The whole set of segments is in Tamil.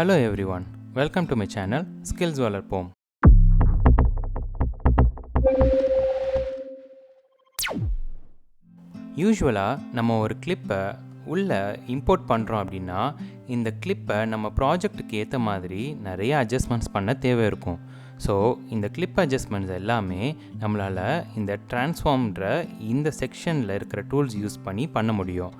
Hello everyone welcome to my channel skills வளர்ப்போம் யூஸ்வலாக நம்ம ஒரு கிளிப்பை உள்ளே இம்போர்ட் பண்ணுறோம் அப்படின்னா இந்த கிளிப்பை நம்ம ப்ராஜெக்ட்டுக்கு ஏற்ற மாதிரி நிறைய அட்ஜஸ்ட்மெண்ட்ஸ் பண்ண தேவை இருக்கும். ஸோ இந்த கிளிப் அட்ஜஸ்ட்மெண்ட்ஸ் எல்லாமே நம்மளால் இந்த ட்ரான்ஸ்ஃபார்ம்ன்ற இந்த செக்ஷனில் இருக்கிற டூல்ஸ் யூஸ் பண்ணி பண்ண முடியும்.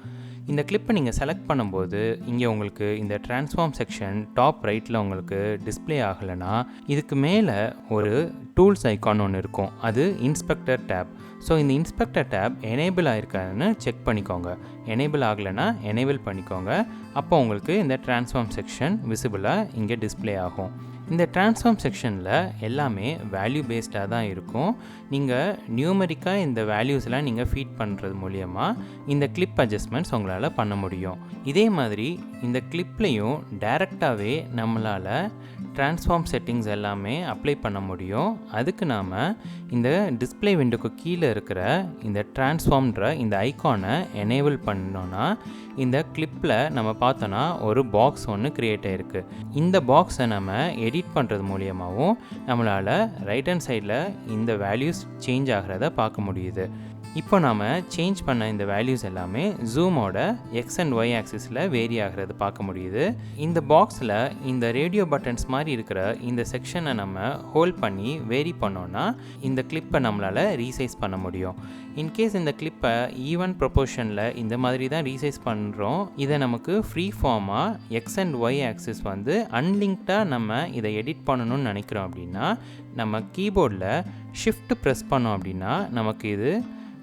இந்த கிளிப்பை நீங்கள் செலக்ட் பண்ணும்போது இங்கே உங்களுக்கு இந்த ட்ரான்ஸ்ஃபார்ம் செக்ஷன் டாப் ரைட்டில் உங்களுக்கு டிஸ்ப்ளே ஆகலைன்னா இதுக்கு மேலே ஒரு டூல்ஸ் ஐக்கான் ஒன்று இருக்கும். அது இன்ஸ்பெக்டர் டேப் ஸோ இந்த இன்ஸ்பெக்டர் டேப் எனேபிள் ஆயிருக்கான்னு செக் பண்ணிக்கோங்க. எனேபிள் ஆகலைன்னா எனேபிள் பண்ணிக்கோங்க. அப்போ உங்களுக்கு இந்த ட்ரான்ஸ்ஃபார்ம் செக்ஷன் விசிபிளாக இங்கே டிஸ்ப்ளே ஆகும். இந்த ட்ரான்ஸ்ஃபார்ம் செக்ஷனில் எல்லாமே வேல்யூ பேஸ்டாக தான் இருக்கும். நீங்கள் நியூமரிக்காக இந்த வேல்யூஸ்லாம் நீங்கள் ஃபீட் பண்ணுறது மூலியமாக இந்த கிளிப் அட்ஜஸ்ட்மெண்ட்ஸ் உங்களால் பண்ண முடியும். இதே மாதிரி இந்த கிளிப்லேயும் டைரெக்டாகவே நம்மளால் ட்ரான்ஸ்ஃபார்ம் செட்டிங்ஸ் எல்லாமே அப்ளை பண்ண முடியும். அதுக்கு நாம் இந்த டிஸ்ப்ளே விண்டோக்கு கீழே இருக்கிற இந்த ட்ரான்ஸ்ஃபார்ம்ன்ற இந்த ஐக்கானை எனேபிள் பண்ணோன்னா இந்த கிளிப்பில் நம்ம பார்த்தோன்னா ஒரு பாக்ஸ் ஒன்று க்ரியேட் ஆகிருக்கு இந்த பாக்ஸை நம்ம எடிட் பண்ணுறது மூலியமாகவும் நம்மளால் ரைட் ஹேண்ட் சைடில் இந்த வேல்யூஸ் சேஞ்ச் ஆகிறத பார்க்க முடியுது. இப்போ நாம் சேஞ்ச் பண்ண இந்த வேல்யூஸ் எல்லாமே ஜூமோட எக்ஸ் அண்ட் ஒய் ஆக்சிஸில் வேரி ஆகிறது பார்க்க முடியுது. இந்த பாக்ஸில் இந்த ரேடியோ பட்டன்ஸ் மாதிரி இருக்கிற இந்த செக்ஷனை நம்ம ஹோல்ட் பண்ணி வேரி பண்ணோன்னா இந்த கிளிப்பை நம்மளால் ரீசைஸ் பண்ண முடியும். இன்கேஸ் இந்த கிளிப்பை ஈவன் ப்ரொபோர்ஷனில் இந்த மாதிரி தான் ரீசைஸ் பண்ணுறோம் இதை நமக்கு ஃப்ரீ ஃபார்மாக எக்ஸ் அண்ட் ஒய் ஆக்சிஸ் வந்து அன்லிங்க்டாக நம்ம இதை எடிட் பண்ணணும்னு நினைக்கிறோம் அப்படின்னா நம்ம கீபோர்டில் ஷிஃப்ட் ப்ரெஸ் பண்ணோம் அப்படின்னா நமக்கு இது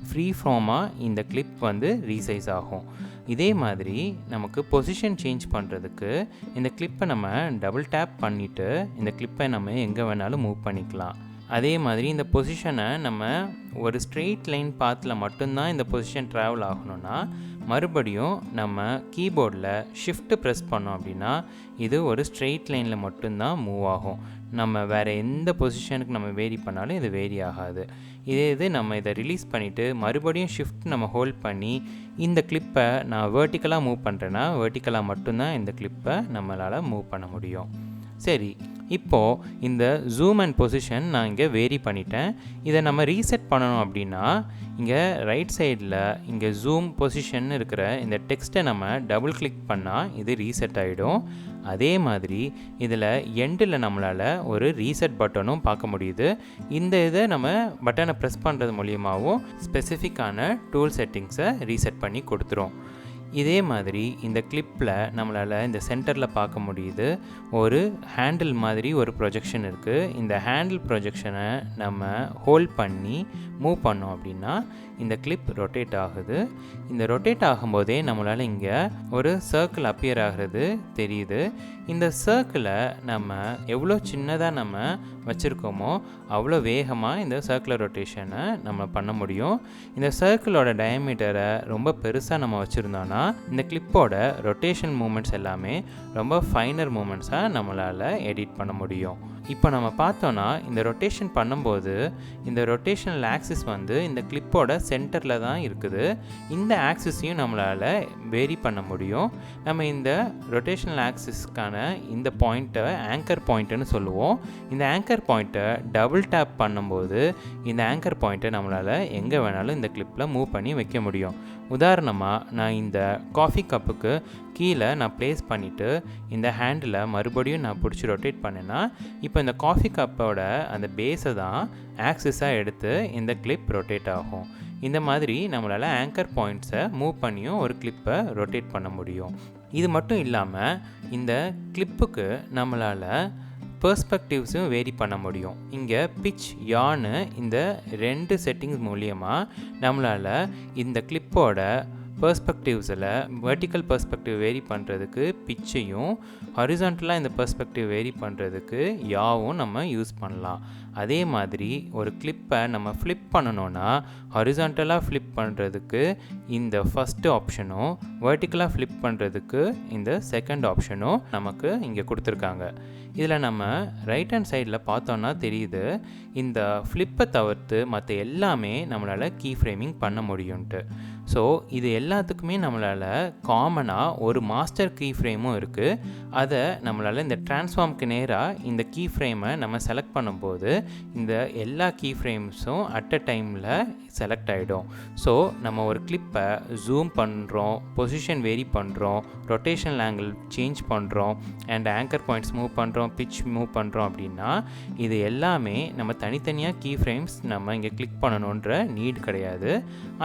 ஃப்ரீ ஃபார்மாக இந்த கிளிப் வந்து ரீசைஸ் ஆகும். இதே மாதிரி நமக்கு பொசிஷன் சேஞ்ச் பண்ணுறதுக்கு இந்த கிளிப்பை நம்ம டபுள் டேப் பண்ணிவிட்டு இந்த கிளிப்பை நம்ம எங்கே வேணாலும் மூவ் பண்ணிக்கலாம். அதே மாதிரி இந்த பொசிஷனை நம்ம ஒரு ஸ்ட்ரெயிட் லைன் பாத்தில் மட்டும்தான் இந்த பொசிஷன் ட்ராவல் ஆகணும்னா மறுபடியும் நம்ம கீபோர்டில் ஷிஃப்ட் ப்ரெஸ் பண்ணோம் அப்படின்னா இது ஒரு ஸ்ட்ரெயிட் லைனில் மட்டும்தான் மூவ் ஆகும். நம்ம வேறு எந்த பொசிஷனுக்கு நம்ம வேரி பண்ணாலும் இது வேரி ஆகாது. இதே இது நம்ம இதை ரிலீஸ் பண்ணிவிட்டு மறுபடியும் ஷிஃப்ட் நம்ம ஹோல்ட் பண்ணி இந்த கிளிப்பை நான் வேர்ட்டிக்கலாக மூவ் பண்ணுறேன்னா வேர்ட்டிக்கலாக மட்டும்தான் இந்த கிளிப்பை நம்மளால் மூவ் பண்ண முடியும். சரி இப்போது இந்த ஜூம் அண்ட் பொசிஷன் நான் இங்கே வேரி பண்ணிட்டேன். இதை நம்ம ரீசெட் பண்ணணும் அப்படின்னா இங்கே ரைட் சைடில் இங்கே ஜூம் பொசிஷன் இருக்கிற இந்த டெக்ஸ்ட்டை நம்ம டபுள் கிளிக் பண்ணால் இது ரீசெட் ஆகிடும் அதே மாதிரி இதில் எண்டில் நம்மளால் ஒரு ரீசெட் பட்டனும் பார்க்க முடியுது. இந்த இதை நம்ம பட்டனை ப்ரெஸ் பண்ணுறது மூலியமாகவும் ஸ்பெசிஃபிக்கான டூல் செட்டிங்ஸை ரீசெட் பண்ணி கொடுத்துரும். இதே மாதிரி இந்த கிளிப்பில் நம்மளால் இந்த சென்டரில் பார்க்க முடியுது ஒரு ஹேண்டில் மாதிரி ஒரு ப்ரொஜெக்ஷன் இருக்குது இந்த ஹேண்டில் ப்ரொஜெக்ஷனை நம்ம ஹோல்ட் பண்ணி மூவ் பண்ணோம் அப்படின்னா இந்த கிளிப் ரொட்டேட் ஆகுது. இந்த ரொட்டேட் ஆகும்போதே நம்மளால் இங்கே ஒரு சர்க்கிள் அப்பியர் ஆகிறது தெரியுது. இந்த சர்க்கிளை நம்ம எவ்வளோ சின்னதாக நம்ம வச்சுருக்கோமோ அவ்வளோ வேகமாக இந்த சர்க்குலர் ரொட்டேஷனை நம்ம பண்ண முடியும். இந்த சர்க்கிளோட டயமீட்டரை ரொம்ப பெருசாக நம்ம வச்சுருந்தோன்னா இந்த கிளிப்போட ரொட்டேஷன் மூமெண்ட்ஸ் எல்லாமே ரொம்ப ஃபைனர் மூமெண்ட்ஸாக நம்மளால் எடிட் பண்ண முடியும். இப்போ நம்ம பார்த்தோன்னா இந்த ரொட்டேஷன் பண்ணும்போது இந்த ரொட்டேஷனல் ஆக்சிஸ் வந்து இந்த கிளிப்போட சென்டரில் தான் இருக்குது. இந்த ஆக்சிஸையும் நம்மளால் வேரி பண்ண முடியும். நம்ம இந்த ரொட்டேஷனல் ஆக்சிஸ்க்கான இந்த பாயிண்ட்டை ஆங்கர் பாயிண்ட்டுன்னு சொல்லுவோம். இந்த ஆங்கர் பாயிண்ட்டை டபுள் டேப் பண்ணும்போது இந்த ஆங்கர் பாயிண்ட்டை நம்மளால் எங்கே வேணாலும் இந்த கிளிப்பில் மூவ் பண்ணி வைக்க முடியும். உதாரணமாக நான் இந்த காஃபி கப்புக்கு கீழே நான் ப்ளேஸ் பண்ணிவிட்டு இந்த ஹேண்டில் மறுபடியும் நான் பிடிச்சி ரொட்டேட் பண்ணேன்னா இப்போ இந்த காஃபி கப்போட அந்த பேஸை தான் ஆக்சிஸாக எடுத்து இந்த கிளிப் ரொட்டேட் ஆகும். இந்த மாதிரி நம்மளால் ஆங்கர் பாயிண்ட்ஸை மூவ் பண்ணியும் ஒரு கிளிப்பை ரொட்டேட் பண்ண முடியும். இது மட்டும் இல்லாமல் இந்த கிளிப்புக்கு நம்மளால் பெர்ஸ்பெக்டிவ்ஸும் வேரி பண்ண முடியும். இங்கே பிச் யான்னு இந்த ரெண்டு செட்டிங்ஸ் மூலியமாக நம்மளால் இந்த கிளிப்போட பர்ஸ்பெக்டிவ்ஸில் வெர்டிக்கல் பர்ஸ்பெக்டிவ் வேரி பண்ணுறதுக்கு பிச்சையும் ஹரிசான்டலாக இந்த பர்ஸ்பெக்டிவ் வேரி பண்ணுறதுக்கு யாவும் நம்ம யூஸ் பண்ணலாம். அதே மாதிரி ஒரு கிளிப்பை நம்ம ஃப்ளிப் பண்ணணுன்னா ஹரிசான்டலாக ஃப்ளிப் பண்ணுறதுக்கு இந்த ஃபஸ்ட்டு ஆப்ஷனும் வெர்டிக்கலாக ஃப்ளிப் பண்ணுறதுக்கு இந்த செகண்ட் ஆப்ஷனும் நமக்கு இங்கே கொடுத்துருக்காங்க. இதில் நம்ம ரைட் ஹேண்ட் சைடில் பார்த்தோன்னா தெரியுது இந்த ஃப்ளிப்பை தவிர்த்து மற்ற எல்லாமே நம்மளால் கீ ஃப்ரேமிங் பண்ண முடியும்ன்ட்டு. ஸோ இது எல்லாத்துக்குமே நம்மளால் காமனாக ஒரு மாஸ்டர் கீ ஃப்ரேமும் இருக்குது அதை நம்மளால் இந்த ட்ரான்ஸ்ஃபார்ம்க்கு நேராக இந்த கீ ஃப்ரேமை நம்ம செலக்ட் பண்ணும்போது இந்த எல்லா கீ ஃப்ரேம்ஸும் அட் அ டைமில் செலக்ட் ஆகிடும் ஸோ நம்ம ஒரு கிளிப்பை ஜூம் பண்ணுறோம் பொசிஷன் வேரி பண்ணுறோம் ரொட்டேஷனல் ஆங்கிள் சேஞ்ச் பண்ணுறோம் அண்ட் ஆங்கர் பாயிண்ட்ஸ் மூவ் பண்ணுறோம் பிச் மூவ் பண்ணுறோம் அப்படின்னா இது எல்லாமே நம்ம தனித்தனியாக கீ ஃப்ரேம்ஸ் நம்ம இங்கே கிளிக் பண்ணணுன்ற நீட் கிடையாது.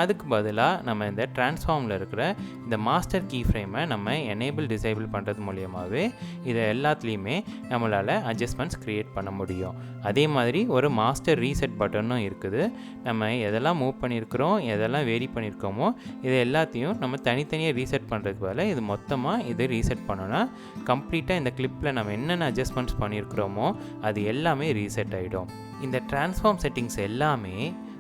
அதுக்கு பதிலாக நம்ம இந்த ட்ரான்ஸ்ஃபார்மில் இருக்கிற இந்த மாஸ்டர் கீ ஃப்ரேமை நம்ம எனேபிள் டிசேபிள் பண்ணுறது மூலியமாகவே இதை எல்லாத்துலேயுமே நம்மளால் அட்ஜஸ்ட்மெண்ட்ஸ் க்ரியேட் பண்ண முடியும். அதே மாதிரி மாதிரி ஒரு மாஸ்டர் ரீசெட் பட்டனும் இருக்குது. நம்ம எதெல்லாம் மூவ் பண்ணியிருக்கிறோம் எதெல்லாம் வேரி பண்ணியிருக்கோமோ இது எல்லாத்தையும் நம்ம தனித்தனியாக ரீசெட் பண்ணுறதுக்கு பதிலாக இது மொத்தமாக இது ரீசெட் பண்ணோன்னா கம்ப்ளீட்டாக இந்த கிளிப்பில் நம்ம என்னென்ன அட்ஜஸ்ட்மெண்ட்ஸ் பண்ணியிருக்கிறோமோ அது எல்லாமே ரீசெட் ஆகிடும் இந்த ட்ரான்ஸ்ஃபார்ம் செட்டிங்ஸ் எல்லாமே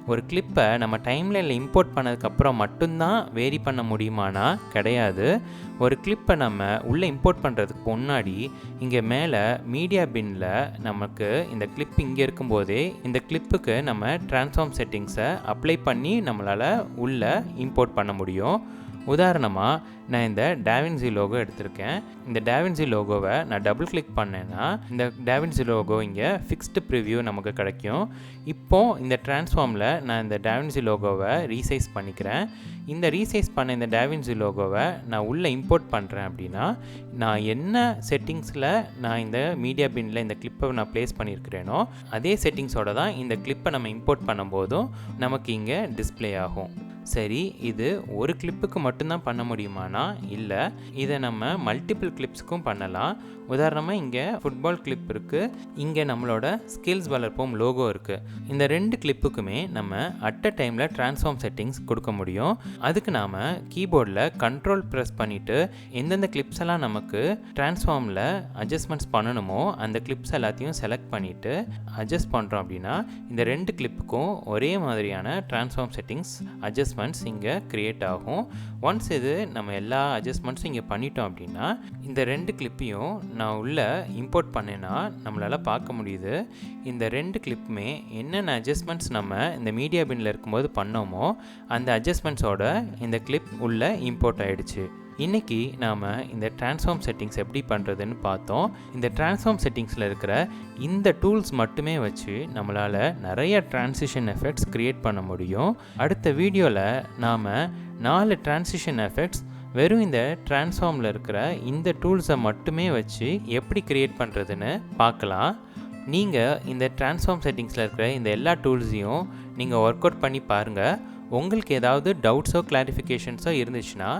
ஒரு கிளிப்பை நம்ம டைம்லைனில் இம்போர்ட் பண்ணதுக்கப்புறம் மட்டும்தான் வேரி பண்ண முடியுமானா? கிடையாது. ஒரு கிளிப்பை நம்ம உள்ளே இம்போர்ட் பண்ணுறதுக்கு முன்னாடி இங்கே மேலே மீடியா பின்னில் நமக்கு இந்த கிளிப் இங்கே இருக்கும்போதே இந்த கிளிப்புக்கு நம்ம ட்ரான்ஸ்ஃபார்ம் செட்டிங்ஸை அப்ளை பண்ணி நம்மளால் உள்ளே இம்போர்ட் பண்ண முடியும். உதாரணமாக நான் இந்த டேவின்சி லோகோ எடுத்திருக்கேன். இந்த டேவின்சி லோகோவை நான் டபுள் கிளிக் பண்ணேன்னா இந்த டேவின்சி லோகோ இங்கே ஃபிக்ஸ்டு ப்ரிவ்யூ நமக்கு கிடைக்கும். இப்போ இந்த ட்ரான்ஸ்ஃபார்மில் நான் இந்த டேவின்சி லோகோவை ரீசைஸ் பண்ணிக்கிறேன். இந்த ரீசைஸ் பண்ண இந்த டேவின்சி லோகோவை நான் உள்ளே இம்போர்ட் பண்ணுறேன் அப்படின்னா நான் என்ன செட்டிங்ஸில் நான் இந்த மீடியா பின்னில் இந்த கிளிப்பை நான் ப்ளேஸ் பண்ணியிருக்கிறேனோ அதே செட்டிங்ஸோட தான் இந்த கிளிப்பை நம்ம இம்போர்ட் பண்ணும்போதும் நமக்கு இங்கே டிஸ்ப்ளே ஆகும். சரி இது ஒரு கிளிப்புக்கு மட்டும்தான் பண்ண முடியுமானா? இல்லை இதை நம்ம மல்டிபிள் கிளிப்ஸுக்கும் பண்ணலாம். உதாரணமாக இங்கே ஃபுட்பால் கிளிப் இருக்குது இங்கே நம்மளோட ஸ்கில்ஸ் வளர்ப்போம் லோகோ இருக்குது இந்த ரெண்டு கிளிப்புக்குமே நம்ம அட் அ டைமில் ட்ரான்ஸ்ஃபார்ம் செட்டிங்ஸ் கொடுக்க முடியும். அதுக்கு நாம் கீபோர்டில் கண்ட்ரோல் ப்ரெஸ் பண்ணிவிட்டு எந்தெந்த கிளிப்ஸ் எல்லாம் நமக்கு ட்ரான்ஸ்ஃபார்மில் அட்ஜஸ்ட்மெண்ட்ஸ் பண்ணணுமோ அந்த கிளிப்ஸ் எல்லாத்தையும் செலக்ட் பண்ணிவிட்டு அட்ஜஸ்ட் பண்ணுறோம் அப்படின்னா இந்த ரெண்டு கிளிப்புக்கும் ஒரே மாதிரியான ட்ரான்ஸ்ஃபார்ம் செட்டிங்ஸ் அட்ஜஸ்ட்மெண்ட்ஸ் இங்கே க்ரியேட் ஆகும். ஒன்ஸ் இது நம்ம எல்லா அட்ஜஸ்ட்மெண்ட்ஸும் இங்கே பண்ணிட்டோம் அப்படின்னா இந்த ரெண்டு கிளிப்பையும் நான் உள்ளே இம்போர்ட் பண்ணேன்னா நம்மளால் பார்க்க முடியுது. இந்த ரெண்டு கிளிப்புமே என்னென்ன அட்ஜஸ்ட்மெண்ட்ஸ் நம்ம இந்த மீடியா பின்னில் இருக்கும்போது பண்ணோமோ அந்த அட்ஜஸ்ட்மெண்ட்ஸோட இந்த கிளிப் உள்ளே இம்போர்ட் ஆகிடுச்சு இன்றைக்கி நாம் இந்த ட்ரான்ஸ்ஃபார்ம் செட்டிங்ஸ் எப்படி பண்ணுறதுன்னு பார்த்தோம். இந்த ட்ரான்ஸ்ஃபார்ம் செட்டிங்ஸில் இருக்கிற இந்த டூல்ஸ் மட்டுமே வச்சு நம்மளால் நிறைய ட்ரான்சிஷன் எஃபெக்ட்ஸ் க்ரியேட் பண்ண முடியும். அடுத்த வீடியோவில் நாம் நாலு ட்ரான்சிஷன் எஃபெக்ட்ஸ் வெறும் இந்த ட்ரான்ஸ்ஃபார்மில் இருக்கிற இந்த டூல்ஸை மட்டுமே வச்சு எப்படி க்ரியேட் பண்ணுறதுன்னு பார்க்கலாம். நீங்கள் இந்த ட்ரான்ஸ்ஃபார்ம் செட்டிங்ஸில் இருக்கிற இந்த எல்லா டூல்ஸையும் நீங்கள் ஒர்க் அவுட் பண்ணி பாருங்கள் உங்களுக்கு ஏதாவது டவுட்ஸோ கிளாரிஃபிகேஷன்ஸோ இருந்துச்சுன்னா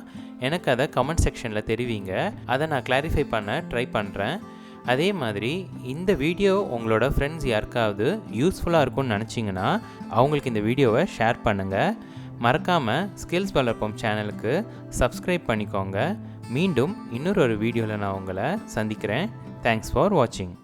எனக்கு அதை கமெண்ட் செக்ஷனில் தெரிவிங்க. அதை நான் கிளாரிஃபை பண்ண ட்ரை பண்ணுறேன் அதே மாதிரி இந்த வீடியோ உங்களோட ஃப்ரெண்ட்ஸ் யாருக்காவது யூஸ்ஃபுல்லாக இருக்கும்னு நினச்சிங்கன்னா அவங்களுக்கு இந்த வீடியோவை ஷேர் பண்ணுங்கள் மறக்காமல் ஸ்கில்ஸ் வளர்ப்போம் சேனலுக்கு சப்ஸ்கிரைப் பண்ணிக்கோங்க. மீண்டும் இன்னொரு ஒரு வீடியோவில் நான் உங்களை சந்திக்கிறேன். தேங்க்ஸ் ஃபார் வாட்சிங்